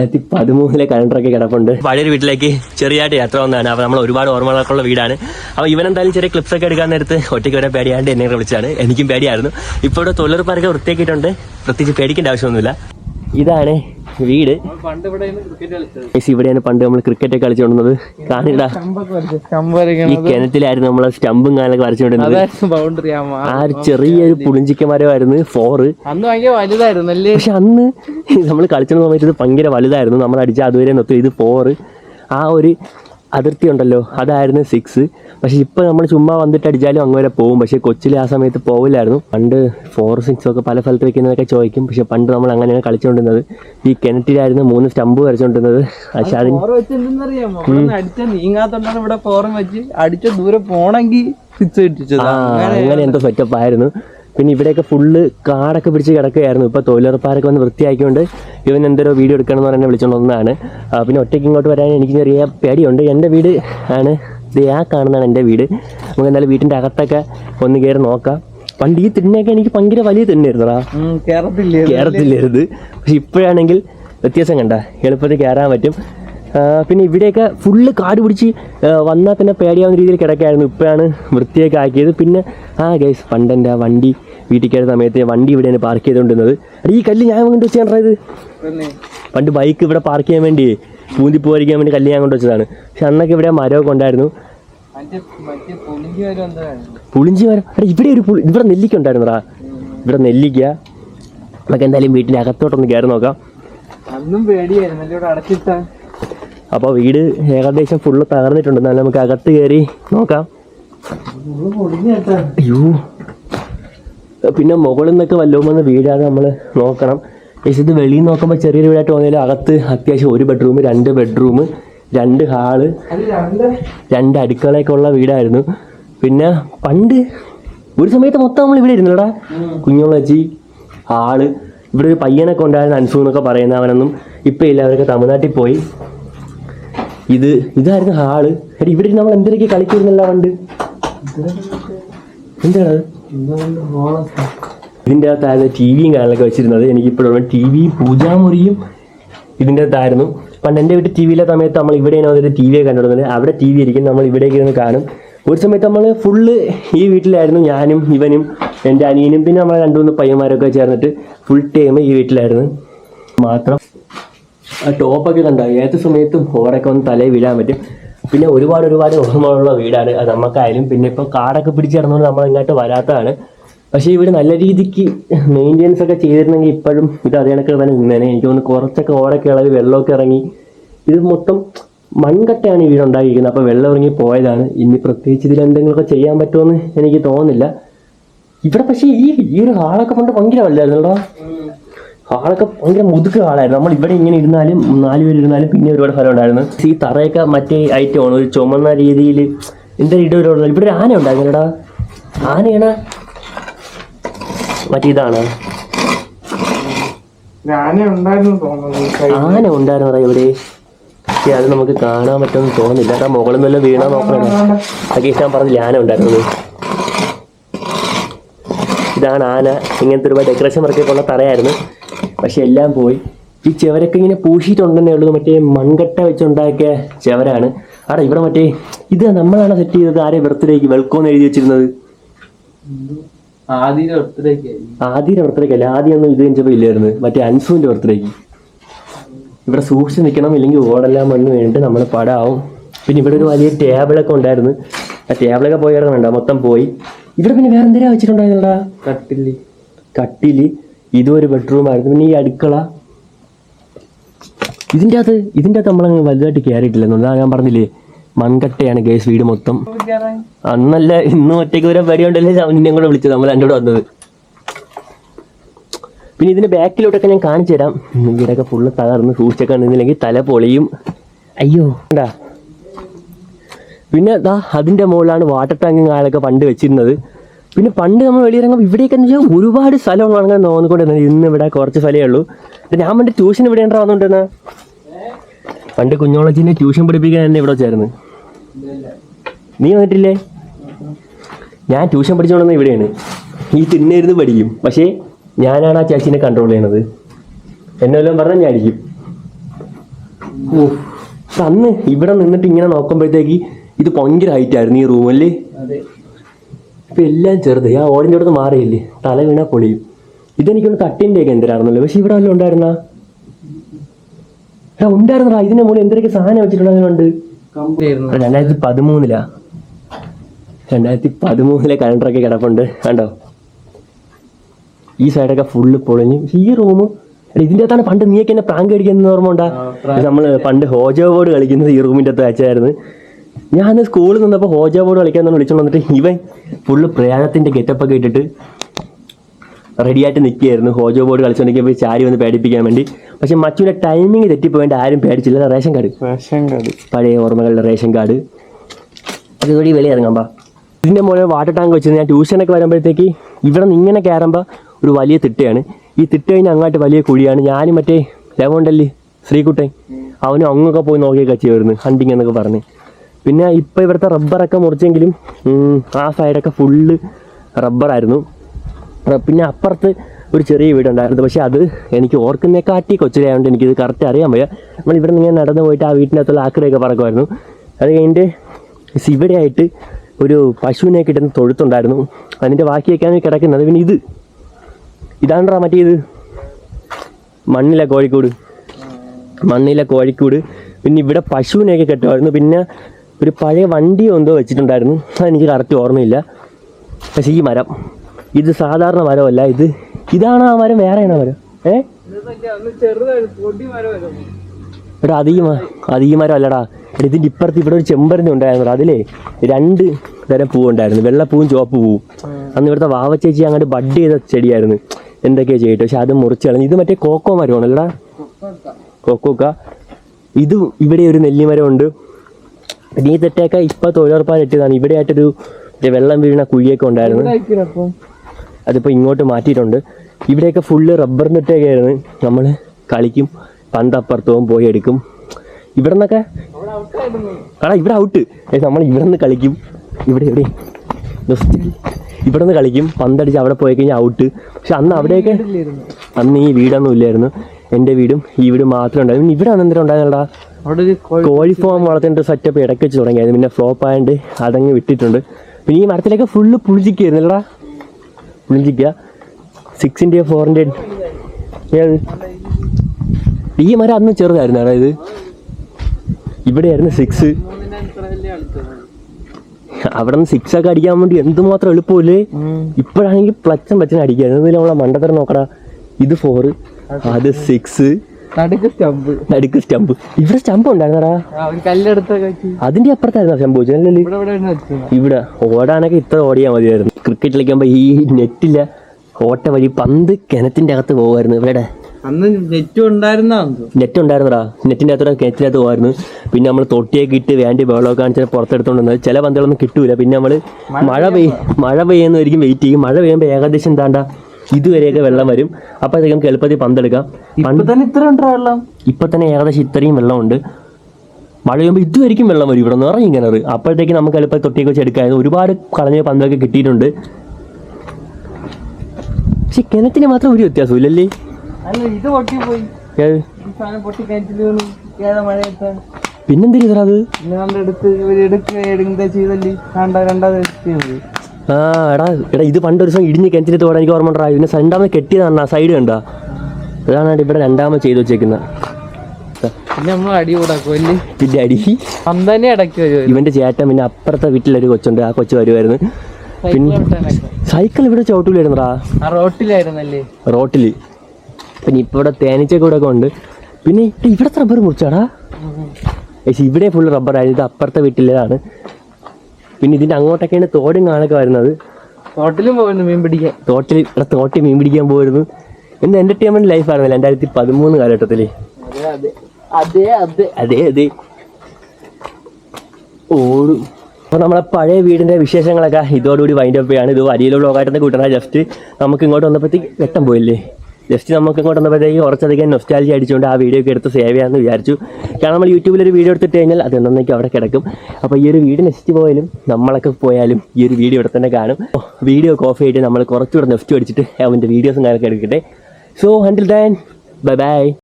രണ്ടായിരത്തി പതിമൂന്നിലെ കലണ്ടറൊക്കെ കിടപ്പുണ്ട്. പഴയൊരു വീട്ടിലേക്ക് ചെറിയായിട്ട് യാത്ര വന്നതാണ്. അപ്പൊ നമ്മൾ ഒരുപാട് ഓർമ്മകളൊക്കെയുള്ള വീടാണ്. അപ്പൊ ഇവൻ എന്തായാലും ചെറിയ ക്ലിപ്സ് ഒക്കെ എടുക്കാൻ നേരത്ത് ഒറ്റയ്ക്ക് വരെ പേടിയാണ്ട് എന്നെ വിളിച്ചാണ് എനിക്കും പേടിയായിരുന്നു. ഇപ്പോൾ ഇവിടെ തൊഴിലുറപ്പാരൊക്കെ വൃത്തിയാക്കിയിട്ടുണ്ട്? പ്രത്യേകിച്ച് പേടിക്കേണ്ട ആവശ്യമൊന്നുമില്ല. ഇതാണ് വീട്. പണ്ട് ഇവിടെ ക്രിക്കറ്റ് കളിച്ചത്. ഗൈസ്, ഇവിടെയാണ് പണ്ട് നമ്മൾ ക്രിക്കറ്റ് ഒക്കെ കളിച്ചുകൊണ്ടിരുന്നത്. കാണിടാ. സ്റ്റമ്പൊക്കെ വരച്ച് സ്റ്റമ്പ് ഈ കിണറ്റിലായിരുന്നു നമ്മൾ സ്റ്റമ്പും കാലൊക്കെ വരച്ചുകൊണ്ടിരുന്നത്. ആ ഒരു ചെറിയൊരു പുളിഞ്ചിക്ക മരമായിരുന്നു ഫോറ് അന്ന് ഭയങ്കര വലുതായിരുന്നു അല്ലേ? പക്ഷെ അന്ന് നമ്മൾ കളിച്ചിരുന്ന സമയത്ത് ഇത് ഭയങ്കര വലുതായിരുന്നു. നമ്മൾ അടിച്ച അതുവരെ നിർത്തും ഇത് ഫോറ് ആ ഒരു അതിർത്തി ഉണ്ടല്ലോ അതായിരുന്നു സിക്സ് പക്ഷെ ഇപ്പൊ നമ്മൾ ചുമ്മാ വന്നിട്ട് അടിച്ചാലും അങ്ങ് വരെ പോകും. പക്ഷെ കൊച്ചിലെ ആ സമയത്ത് പോവില്ലായിരുന്നു. പണ്ട് ഫോർ സിക്സ് ഒക്കെ പല സ്ഥലത്ത് വെക്കുന്നതൊക്കെ ചോദിക്കും. പക്ഷെ പണ്ട് നമ്മൾ അങ്ങനെയാണ് കളിച്ചുകൊണ്ടിരുന്നത് ഈ കിണറ്റിലായിരുന്നു മൂന്ന് സ്റ്റമ്പ് വരച്ചുകൊണ്ടിരുന്നത് പക്ഷെ അതിന് നീങ്ങാത്തോണ്ടാണ് ഇവിടെ ഫോറും വെച്ച് അടിച്ച ദൂരെ പോണെങ്കിൽ സിക്സ് കിട്ടിച്ചത് അങ്ങനെ എന്തോ സെറ്റപ്പ് ആയിരുന്നു. പിന്നെ ഇവിടെയൊക്കെ ഫുള്ള് കാടൊക്കെ പിടിച്ച് കിടക്കുകയായിരുന്നു. ഇപ്പോൾ തൊഴിലുറപ്പാരൊക്കെ വന്ന് വൃത്തിയാക്കിക്കൊണ്ട് ഇവൻ എന്തോ വീഡിയോ എടുക്കണം എന്ന് പറഞ്ഞാൽ വിളിച്ചോണ്ട് ഒന്നാണ് പിന്നെ ഒറ്റയ്ക്ക് ഇങ്ങോട്ട് വരാൻ എനിക്ക് ചെറിയ പേടിയുണ്ട്. എന്റെ വീട് ആണ്. ഇത് ആ കാണുന്നതാണ് എന്റെ വീട്. നമുക്ക് എന്തായാലും വീട്ടിന്റെ അകത്തൊക്കെ ഒന്ന് കയറി നോക്കാം. പണ്ട് ഈ തിണ്ണയൊക്കെ എനിക്ക് ഭയങ്കര വലിയ കേരളത്തില്ലേ കയറത്തില്ലായിരുന്നു പക്ഷെ ഇപ്പോഴാണെങ്കിൽ വ്യത്യാസം കണ്ട. എളുപ്പത്തിൽ കയറാൻ പറ്റും. പിന്നെ ഇവിടെയൊക്കെ ഫുള്ള് കാട് പിടിച്ച് വന്നാൽ തന്നെ പേടിയാവുന്ന രീതിയിൽ കിടക്കായിരുന്നു ഇപ്പോഴാണ് വൃത്തിയൊക്കെ ആക്കിയത്. പിന്നെ ആ ഗൈസ് പണ്ട് എന്റെ ആ വണ്ടി വീട്ടിൽ കയറുന്ന സമയത്ത് വണ്ടി ഇവിടെയാണ് പാർക്ക് ചെയ്തുകൊണ്ടിരുന്നത്. അടി ഈ കല്ല് ഞാൻ കൊണ്ട് വെച്ചാൽ ഇത്. പണ്ട് ബൈക്ക് ഇവിടെ പാർക്ക് ചെയ്യാൻ വേണ്ടി പൂന്തി പോയിരിക്കാൻ വേണ്ടി കല്ല് ഞാൻ കൊണ്ട് വെച്ചതാണ്. പക്ഷെ അന്നൊക്കെ ഇവിടെ മരമൊക്കെ ഉണ്ടായിരുന്നു. പുളിഞ്ചി മരം? എടാ ഇവിടെ ഒരു ഇവിടെ നെല്ലിക്ക ഉണ്ടായിരുന്നടാ. ഇവിടെ നെല്ലിക്ക. നമുക്ക് എന്തായാലും വീട്ടിന്റെ അകത്തോട്ടൊന്ന് കയറി നോക്കാം. അന്നും പേടിയായിരുന്നു. അപ്പോൾ വീട് ഏകദേശം ഫുള്ള് തകർന്നിട്ടുണ്ട്. എന്നാലും നമുക്ക് അകത്ത് കയറി നോക്കാം. അയ്യോ. പിന്നെ മുകളിൽ നിന്നൊക്കെ വല്ലോമെന്ന് വീടാണ് നമ്മൾ നോക്കണം. പക്ഷേ ഇത് വെളിയിൽ നോക്കുമ്പോൾ ചെറിയൊരു വീടായിട്ട് തോന്നിയാലും അകത്ത് അത്യാവശ്യം ഒരു ബെഡ്റൂം രണ്ട് ബെഡ്റൂം രണ്ട് ഹാൾ രണ്ട് അടുക്കളയൊക്കെ ഉള്ള വീടായിരുന്നു. പിന്നെ പണ്ട് ഒരു സമയത്ത് മൊത്തം നമ്മൾ ഇവിടെ ഇരുന്നടാ കുഞ്ഞുളച്ചി ആൾ ഇവിടെ ഒരു പയ്യനൊക്കെ ഉണ്ടായിരുന്നു അൻസു എന്നൊക്കെ പറയുന്ന അവനൊന്നും ഇപ്പം ഇല്ല അവരൊക്കെ തമിഴ്നാട്ടിൽ പോയി. ഇത് ഇതായിരുന്നു ഹാൾ. ഇവിടെ നമ്മൾ എന്തിനൊക്കെ കളിക്കുന്നില്ല പണ്ട്? എന്താണ്? ഇതിന്റെ അകത്തായിരുന്നു ടി വിയും കാര്യങ്ങളൊക്കെ വെച്ചിരുന്നത് എനിക്കിപ്പോഴും ടി വി പൂജാമുറിയും ഇതിന്റെ അകത്തായിരുന്നു. പണ്ട് എന്റെ വീട്ടിൽ ടി വിയിലെ സമയത്ത് നമ്മൾ ഇവിടെയാണ് വന്നിട്ട് ടി വിയെ കണ്ടുകൊടുക്കുന്നത് അവിടെ ടി വി ഇരിക്കും നമ്മൾ ഇവിടേക്ക് ഇരുന്ന് കാണും. ഒരു സമയത്ത് നമ്മൾ ഫുള്ള് ഈ വീട്ടിലായിരുന്നു ഞാനും ഇവനും എന്റെ അനിയനും പിന്നെ നമ്മളെ രണ്ടു മൂന്ന് പയ്യന്മാരൊക്കെ ചേർന്നിട്ട് ഫുൾ ടൈം ഈ വീട്ടിലായിരുന്നു. മാത്രം ആ ടോപ്പൊക്കെ ഇതുണ്ടാവും ഏത് സമയത്തും ഓടൊക്കെ ഒന്ന് തലയിൽ വീഴാൻ പറ്റും. പിന്നെ ഒരുപാട് ഒരുപാട് ഓർമ്മകളുള്ള വീടാണ്. അത് നമുക്കായാലും പിന്നെ ഇപ്പം കാടൊക്കെ പിടിച്ച് കിടന്നുകൊണ്ട് നമ്മൾ ഇങ്ങോട്ട് വരാത്തതാണ്. പക്ഷേ ഇവിടെ നല്ല രീതിക്ക് മെയിന്റെനൻസ് ഒക്കെ ചെയ്തിരുന്നെങ്കിൽ ഇപ്പോഴും ഇത് അതേ കണക്ക് തന്നെ നിന്നേനെ. എനിക്ക് തോന്നുന്നു കുറച്ചൊക്കെ ഓടൊക്കെ ഇളകി വെള്ളമൊക്കെ ഇറങ്ങി ഇത് മൊത്തം മൺകട്ടയാണ് ഈ വീട് ഉണ്ടായിരിക്കുന്നത് അപ്പോൾ വെള്ളം ഇറങ്ങി പോയതാണ്. ഇനി പ്രത്യേകിച്ച് ഇതിൽ എന്തെങ്കിലുമൊക്കെ ചെയ്യാൻ പറ്റുമെന്ന് എനിക്ക് തോന്നുന്നില്ല. ഇവിടെ പക്ഷേ ഈ ഈ ഒരു ഹാളൊക്കെ പണ്ട് ഭയങ്കര വലുതായിരുന്നല്ലോ. ആളൊക്കെ ഭയങ്കര മുതുക്ക ആളായിരുന്നു. നമ്മൾ ഇവിടെ ഇങ്ങനെ ഇരുന്നാലും നാല് പേര് ഇരുന്നാലും പിന്നെ ഒരുപാട് സ്ഥലം ഉണ്ടായിരുന്നു. ഈ തറയൊക്കെ മറ്റേ ഐറ്റമാണ് ഒരു ചുമന്ന രീതിയിൽ എന്താ ഒരു ഇവിടെ ഒരു ആന ഉണ്ടായിരുന്നടാ. ആനയാണ് മറ്റേ ഇതാണ്. ആന ഉണ്ടായിരുന്നു ഇവിടെ. പക്ഷേ അത് നമുക്ക് കാണാൻ പറ്റുമെന്ന് തോന്നുന്നില്ല. കാരണം മുകളിൽ നിന്നെല്ലാം വീണാ നോക്കണം അതൊക്കെ ഞാൻ പറഞ്ഞില്ല ആന ഉണ്ടായിരുന്നത് ഇതാണ് ആന. ഇങ്ങനത്തെ ഒരുപാട് ഡെക്കറേഷൻ വർക്കൊക്കെ ഉള്ള തറയായിരുന്നു. പക്ഷെ എല്ലാം പോയി. ഈ ചെവരൊക്കെ ഇങ്ങനെ പൂശിയിട്ടുണ്ടെന്നേ ഉള്ളൂ. മറ്റേ മൺകട്ട വെച്ചുണ്ടാക്കിയ ചെവരാണ്. ആടാ ഇവിടെ മറ്റേ ഇത് നമ്മളാണ് സെറ്റ് ചെയ്തത്? ആരെ ബർത്ത്ഡേക്ക് വെൽക്കോന്ന് എഴുതി വെച്ചിരുന്നത്? ആദ്യം ആദ്യയുടെ ബർത്ത്ഡേക്ക് അല്ല? ആദ്യമൊന്നും ഇത് കഴിഞ്ഞപ്പോൾ ഇല്ലായിരുന്നു. മറ്റേ അൻസുവിന്റെ ബർത്ത്ഡേക്ക് ഇവിടെ സൂക്ഷിച്ച് നിൽക്കണം. ഇല്ലെങ്കിൽ ഓടെല്ലാം മണ്ണ് വേണ്ടിട്ട് നമ്മൾ പടാവും. പിന്നെ ഇവിടെ ഒരു വലിയ ടേബിളൊക്കെ ഉണ്ടായിരുന്നു. ആ ടേബിളൊക്കെ പോയി വേണ്ട മൊത്തം പോയി. ഇവിടെ പിന്നെ വേറെ എന്തെങ്കിലും വെച്ചിട്ടുണ്ടായിരുന്നടാ? കട്ടിലി. കട്ടിൽ. ഇതും ഒരു ബെഡ്റൂം ആയിരുന്നു. പിന്നെ ഈ അടുക്കള. ഇതിന്റെ അകത്ത് ഇതിന്റെ അകത്ത് നമ്മളങ്ങ് വലുതായിട്ട് കയറിയിട്ടില്ലെന്നു അതാ ഞാൻ പറഞ്ഞില്ലേ മൺകട്ടയാണ് ഗേസ് വീട് മൊത്തം. അന്നല്ല ഇന്നും ഒറ്റയ്ക്ക് വരാൻ പേടിയുണ്ടല്ലേ? നിന്നെ കൂടെ വിളിച്ചത് നമ്മൾ എന്റെ കൂടെ വന്നത്. പിന്നെ ഇതിന്റെ ബാക്കിലോട്ടൊക്കെ ഞാൻ കാണിച്ചു തരാം. വീടൊക്കെ ഫുള്ള് തകർന്ന് സൂക്ഷിച്ചൊക്കെ നിന്നില്ലെങ്കിൽ തല പൊളിയും. അയ്യോ ഉണ്ടാ പിന്നെ ദാ അതിന്റെ മുകളിലാണ് വാട്ടർ ടാങ്കും കാലൊക്കെ പണ്ട് വെച്ചിരുന്നത്. പിന്നെ പണ്ട് നമ്മൾ വെളിയിറങ്ങുമ്പോൾ ഇവിടെയൊക്കെ എന്ന് വെച്ചാൽ ഒരുപാട് സ്ഥലമാണ് അങ്ങനെ തോന്നിക്കൊണ്ടിരുന്നത്. ഇന്ന് ഇവിടെ കുറച്ച് സ്ഥലമേ ഉള്ളൂ. ഞാൻ പണ്ട് ട്യൂഷൻ ഇവിടെ ഉണ്ടാ വന്നുകൊണ്ടിരുന്ന പണ്ട് കുഞ്ഞോളജിനെ ട്യൂഷൻ പഠിപ്പിക്കാൻ തന്നെ ഇവിടെ വെച്ചായിരുന്നു. നീ വന്നിട്ടില്ലേ? ഞാൻ ട്യൂഷൻ പഠിച്ചുകൊണ്ടെന്ന് ഇവിടെയാണ്. ഈ തിന്നിരുന്ന് പഠിക്കും. പക്ഷേ ഞാനാണ് ആ ചേച്ചിനെ കൺട്രോൾ ചെയ്യണത്. എന്നെ വല്ലതും പറഞ്ഞാൽ ഞാൻ ഇരിക്കും ഓ അന്ന് ഇവിടെ നിന്നിട്ട് ഇങ്ങനെ നോക്കുമ്പോഴത്തേക്ക് ഇത് ഭയങ്കര ഹൈറ്റ് ആയിരുന്നു ഈ റൂമല്ലേ ഇപ്പൊ എല്ലാം ചെറുത്. ആ ഓടിന്റെ അടുത്ത് മാറിയില്ലേ? തല വീണാൽ പൊളിയും. ഇതെനിക്കൊന്ന് തട്ടിന്റെ ഒക്കെ എന്തിനായിരുന്നല്ലോ പക്ഷെ ഇവിടെ വല്ലതും ഉണ്ടായിരുന്ന? എടാ ഉണ്ടായിരുന്നടാ. ഇതിന്റെ മുകളിൽ എന്തൊക്കെ സാധനം വെച്ചിട്ടുണ്ടെന്നുണ്ട് രണ്ടായിരത്തി പതിമൂന്നിലാ. രണ്ടായിരത്തി പതിമൂന്നിലെ കലണ്ടറൊക്കെ കിടപ്പുണ്ട്. കണ്ടോ? ഈ സൈഡൊക്കെ ഫുള്ള് പൊളിഞ്ഞു. ഈ റൂം ഇതിന്റെ അകത്താണ് പണ്ട് നീയൊക്കെ എന്നെ പ്രാങ്ക് അടിക്കുന്ന ഓർമ്മ ഉണ്ടാ? നമ്മൾ പണ്ട് ഹോജോ ബോർഡ് കളിക്കുന്നത് ഈ റൂമിന്റെ അകത്ത് വെച്ചായിരുന്നു. ഞാൻ സ്കൂളിൽ നിന്നപ്പോൾ ഹോജ ബോർഡ് കളിക്കാൻ വിളിച്ചോണ്ട് വന്നിട്ട് ഇവൻ ഫുള്ള് പ്രയാണത്തിന്റെ ഗെറ്റപ്പ് ഒക്കെ ഇട്ടിട്ട് റെഡിയായിട്ട് നിൽക്കുകയായിരുന്നു ഹോജ ബോർഡ് കളിച്ചുകൊണ്ടിരിക്കുമ്പോൾ ചാരി വന്ന് പേടിപ്പിക്കാൻ വേണ്ടി. പക്ഷെ മച്ചുവിന്റെ ടൈമിങ് തെറ്റിപ്പോയിട്ട് ആരും പേടിച്ചില്ല. Ration card. Ration card. പഴയ ഓർമ്മകളുടെ റേഷൻ കാർഡ്. അതുകൂടി വെളി ഇറങ്ങാം ബാ ഇതിന്റെ മുകളിൽ വാട്ടർ ടാങ്ക് വെച്ചിരുന്നു. ഞാൻ ട്യൂഷനൊക്കെ വരുമ്പോഴത്തേക്ക് ഇവിടെ നിന്ന് ഇങ്ങനെ കയറുമ്പോൾ ഒരു വലിയ തിട്ടയാണ്. ഈ തിട്ട കഴിഞ്ഞ് അങ്ങോട്ട് വലിയ കുഴിയാണ്. ഞാനും മറ്റേ ലെവോണ്ടല്ലേ ശ്രീകുട്ടൻ അവനും അങ്ങൊക്കെ പോയി നോക്കിയൊക്കെ ചെയ്യുമായിരുന്നു ഹണ്ടിങ് എന്നൊക്കെ പറഞ്ഞ്. പിന്നെ ഇപ്പോൾ ഇവിടുത്തെ റബ്ബറൊക്കെ മുറിച്ചെങ്കിലും ആ സൈഡൊക്കെ ഫുള്ള് റബ്ബറായിരുന്നു. പിന്നെ അപ്പുറത്ത് ഒരു ചെറിയ വീടുണ്ടായിരുന്നു. പക്ഷേ അത് എനിക്ക് ഓർക്കുന്നേക്കാട്ടി കൊച്ചിലായതുകൊണ്ട് എനിക്കിത് കറക്റ്റ് അറിയാൻ വയ്യ. നമ്മൾ ഇവിടെ നിന്ന് നടന്നു പോയിട്ട് ആ വീട്ടിനകത്തുള്ള ആക്രയൊക്കെ പറക്കുമായിരുന്നു. അത് കഴിഞ്ഞിട്ട് ശിവടെയായിട്ട് ഒരു പശുവിനെ കിട്ടുന്ന തൊഴുത്തുണ്ടായിരുന്നു. അതിന്റെ ബാക്കിയൊക്കെയാണ് കിടക്കുന്നത്. പിന്നെ ഇത് ഇതാണ്ടാ മറ്റേ ഇത്? മണ്ണിലെ കോഴിക്കോട്. മണ്ണിലെ കോഴിക്കോട്. പിന്നെ ഇവിടെ പശുവിനെയൊക്കെ കെട്ടുമായിരുന്നു. പിന്നെ ഒരു പഴയ വണ്ടിയോ എന്തോ വെച്ചിട്ടുണ്ടായിരുന്നു. അതെനിക്ക് കറക്റ്റ് ഓർമ്മയില്ല. പക്ഷേ ഈ മരം ഇത് സാധാരണ മരമല്ല ഇത് ഇതാണ് ആ മരം വേറെയാണ് മരം? ഏ? ചെറുതായിരുന്നു പൊടി മരമായിരുന്നു എടാ അത് മരം അല്ലടാ. ഇതിന്റെ ഇപ്പുറത്ത് ഇവിടെ ഒരു ചെമ്പരത്തി ഉണ്ടായിരുന്നു അതിലേ രണ്ട് തരം പൂവുണ്ടായിരുന്നു വെള്ളപ്പൂവും ചുവപ്പ് പൂവും അന്ന് ഇവിടുത്തെ വാവച്ചേച്ചി അങ്ങോട്ട് ബഡ് ചെയ്ത ചെടിയായിരുന്നു. എന്തൊക്കെയാ ചെയ്തിട്ട്. പക്ഷെ അത് മുറിച്ച് കളഞ്ഞു ഇത് മറ്റേ കോക്കോ മരമാണല്ലടാ. കൊക്കോക്ക ഇത് ഇവിടെ ഒരു നെല്ലിമരമുണ്ട്. പിന്നെ ഈ തെറ്റൊക്കെ ഇപ്പൊ തൊഴിലുറപ്പാൻ ഇട്ടതാണ് ഇവിടെ ആയിട്ടൊരു വെള്ളം വീഴുന്ന കുഴിയൊക്കെ ഉണ്ടായിരുന്നു. അതിപ്പോ അതിപ്പോൾ ഇങ്ങോട്ട് മാറ്റിയിട്ടുണ്ട്. ഇവിടെയൊക്കെ ഫുള്ള് റബ്ബറിന്റെ ഇട്ടൊക്കെ ആയിരുന്നു നമ്മൾ കളിക്കും പന്ത് അപ്പുറത്ത് പോയി എടുക്കും. ഇവിടെ നിന്നൊക്കെ ആടാ ഇവിടെ ഔട്ട് നമ്മൾ ഇവിടെ നിന്ന് കളിക്കും. ഇവിടെ എവിടെ ഇവിടെ നിന്ന് കളിക്കും. പന്തടിച്ച് അവിടെ പോയി കഴിഞ്ഞാൽ ഔട്ട് പക്ഷെ അന്ന് അവിടെയൊക്കെ അന്ന് ഈ വീടൊന്നും ഇല്ലായിരുന്നു. എന്റെ വീടും ഈ വീടും മാത്രമേ ഉണ്ടായിരുന്നു ഇവിടെ അന്നെന്തിനും ഉണ്ടായിരുന്നടാ അവിടെ ഒരു കോഴി ഫോം വളർത്തേണ്ട സെറ്റപ്പ് ഇടയ്ക്ക് വെച്ച് തുടങ്ങിയായിരുന്നു. പിന്നെ ഫ്ലോപ്പ് ആയതുകൊണ്ട് അതങ്ങ് വിട്ടിട്ടുണ്ട്. പിന്നെ ഈ മരത്തിലൊക്കെ ഫുള്ള് പുളിച്ചിക്കായിരുന്നല്ലടാ പുളിച്ചിക്ക സിക്സിന്റെ ഫോറിന്റെ ഏത്? ഈ മരം അന്ന് ചെറുതായിരുന്നു അതായത്? ഇവിടെയായിരുന്നു സിക്സ് അവിടെ നിന്ന് സിക്സ് ഒക്കെ അടിക്കാൻ വേണ്ടി എന്തുമാത്രം എളുപ്പമില്ലേ? ഇപ്പോഴാണെങ്കിൽ പ്ലച്ചൻ പ്ലച്ചിനും അടിക്കുക എന്തെങ്കിലും നമ്മളെ മണ്ടത്തരം നോക്കടാ. ഇത് ഫോറ് അത് സിക്സ് നടുക്ക് സ്റ്റമ്പ് നടുക്ക് സ്റ്റമ്പ് ഇവിടെ സ്റ്റമ്പ് ഉണ്ടായിരുന്നടാ. അതിന്റെ അപ്പുറത്തായിരുന്നു സംഭവിച്ചത് അല്ലല്ലേ ഇവിടെ ഓടാനൊക്കെ ഇത്ര ഓടിയാൽ മതിയായിരുന്നു. ക്രിക്കറ്റ് കളിക്കുമ്പോ ഈ നെറ്റില്ല ഓട്ട വഴി പന്ത് കിണറ്റിന്റെ അകത്ത് പോകുമായിരുന്നു ഇവിടെ അന്ന് നെറ്റും ഉണ്ടായിരുന്നോ? നെറ്റ് ഉണ്ടായിരുന്നടാ. നെറ്റിന്റെ അകത്തോടെ കിണറ്റിനകത്ത് പോകുമായിരുന്നു പിന്നെ നമ്മൾ തൊട്ടിയൊക്കെ ഇട്ട് വേണ്ടി വെള്ളമൊക്കെ കാണിച്ചാൽ പുറത്തെടുത്തോണ്ട് വന്നത്. ചില പന്തുകളൊന്നും കിട്ടൂല. പിന്നെ നമ്മൾ മഴ പെയ്യ മഴ പെയ്യുന്നതായിരിക്കും വെയിറ്റ് ചെയ്യും മഴ പെയ്യുമ്പോൾ ഏകദേശം എന്താണ്ട? ഇതുവരെയൊക്കെ വെള്ളം വരും. അപ്പോഴത്തേക്കും നമുക്ക് എളുപ്പത്തിൽ പന്തെടുക്കാം. ഇപ്പൊ തന്നെ ഇത്ര ഉണ്ടോ വെള്ളം? ഇപ്പൊ തന്നെ ഏകദേശം ഇത്രയും വെള്ളമുണ്ട്. മഴ പെയ്യുമ്പോൾ ഇതുവരെയും വെള്ളം വരും. ഇവിടെ നിറയും കിണർ അപ്പോഴത്തേക്ക് നമുക്ക് എളുപ്പം തൊട്ടിയൊക്കെ വെച്ച് എടുക്കാമായിരുന്നു. ഒരുപാട് കളഞ്ഞ പന്തൊക്കെ കിട്ടിയിട്ടുണ്ട്. പക്ഷെ കിണറ്റിന് മാത്രം ഒരു വ്യത്യാസവും ഇല്ലല്ലേ അല്ല ഇത് പൊട്ടി പോയി ഏത്? ഈ സാധനം പൊട്ടി കിണറ്റിൽ വീണു ഏതാ മഴയത്ത്? പിന്നെന്തിനാ അത് പിന്നെ നമ്മുടെ അടുത്ത് ഒരു എടുക്ക എടുക്കുന്ന ചെയ്തല്ലേ? കണ്ട രണ്ടാമത് ആ എടാ എടാ ഇത് പണ്ട് ഒരു ദിവസം ഇടിഞ്ഞ് കിണറ്റിന് പോകാൻ എനിക്ക് ഓർമ്മ ഉണ്ടായി പിന്നെ രണ്ടാമത് കെട്ടിയതാണ് ആ സൈഡ് കണ്ട. അതാണ് ഇവിടെ രണ്ടാമത് ചെയ്ത് വെച്ചേക്കുന്നത് പിന്നെ നമ്മൾ അടി പിന്നെ അടി. ഇടയ്ക്ക് വരുമായിരുന്നു ഇവന്റെ ചേട്ടൻ പിന്നെ അപ്പുറത്തെ വീട്ടിലൊരു കൊച്ചുണ്ട് ആ കൊച്ചു വരുമായിരുന്നു പിന്നെ സൈക്കിൾ ഇവിടെ ചോട്ടിലായിരുന്നടാ റോട്ടിലായിരുന്നല്ലേ? റോട്ടിൽ. പിന്നെ ഇപ്പൊ ഇവിടെ തേനീച്ച കൂടെ ഒക്കെ ഉണ്ട്. പിന്നെ ഇവിടെ റബ്ബർ മുറിച്ചാടാ. ഇവിടെ ഫുൾ റബ്ബറായിരുന്നു ഇത് അപ്പുറത്തെ വീട്ടിലാണ് പിന്നെ ഇതിന്റെ അങ്ങോട്ടൊക്കെയാണ് തോടും കാണൊക്കെ വരുന്നത്. തോട്ടിലും പോയിരുന്നു മീൻ പിടിക്കാൻ. തോട്ടിൽ ഇവിടെ തോട്ടിൽ മീൻ പിടിക്കാൻ പോയിരുന്നു. എന്ന് എന്റർടൈൻമെന്റ് ലൈഫായിരുന്നു രണ്ടായിരത്തി പതിമൂന്ന് കാലഘട്ടത്തിൽ. അതെ അതെ. അതെ അതെ. അതെ അതെ. ഓടും. അപ്പോൾ നമ്മളെ പഴയ വീടിന്റെ വിശേഷങ്ങളൊക്കെ ഇതോടുകൂടി വൈൻഡപ്പ് ചെയ്യാണ്. ഇത് വലിയ ലോകമായിട്ട് കൂട്ടണ ജസ്റ്റ് നമുക്ക് ഇങ്ങോട്ട് വന്നപ്പോഴത്തേക്ക് വെട്ടം പോയില്ലേ? ജസ്റ്റ് നമുക്ക് ഇങ്ങോട്ട് വന്നപ്പോഴത്തേക്ക് കുറച്ചധികം നൊസ്റ്റാലജി അടിച്ചുകൊണ്ട് ആ വീഡിയോ ഒക്കെ എടുത്ത് സേവ് ചെയ്യാമെന്ന് വിചാരിച്ചു. കാരണം നമ്മൾ യൂട്യൂബിൽ ഒരു വീഡിയോ എടുത്തിട്ട് കഴിഞ്ഞാൽ അത് എന്നേക്കും അവിടെ കിടക്കും. അപ്പോൾ ഈ ഒരു വീഡിയോ നശിച്ച് പോയാലും നമ്മളൊക്കെ പോയാലും ഈ ഒരു വീഡിയോ ഇവിടെ തന്നെ കാണും. വീഡിയോ ഒക്കെ ഓഫ് ചെയ്തിട്ട് നമ്മൾ കുറച്ചുകൂടെ നെഫ്റ്റ് അടിച്ചിട്ട് അവന്റെ വീഡിയോസും കാര്യമൊക്കെ എടുക്കട്ടെ. സോ ഹണ്ടിൽ ദാൻ ബൈ ബൈ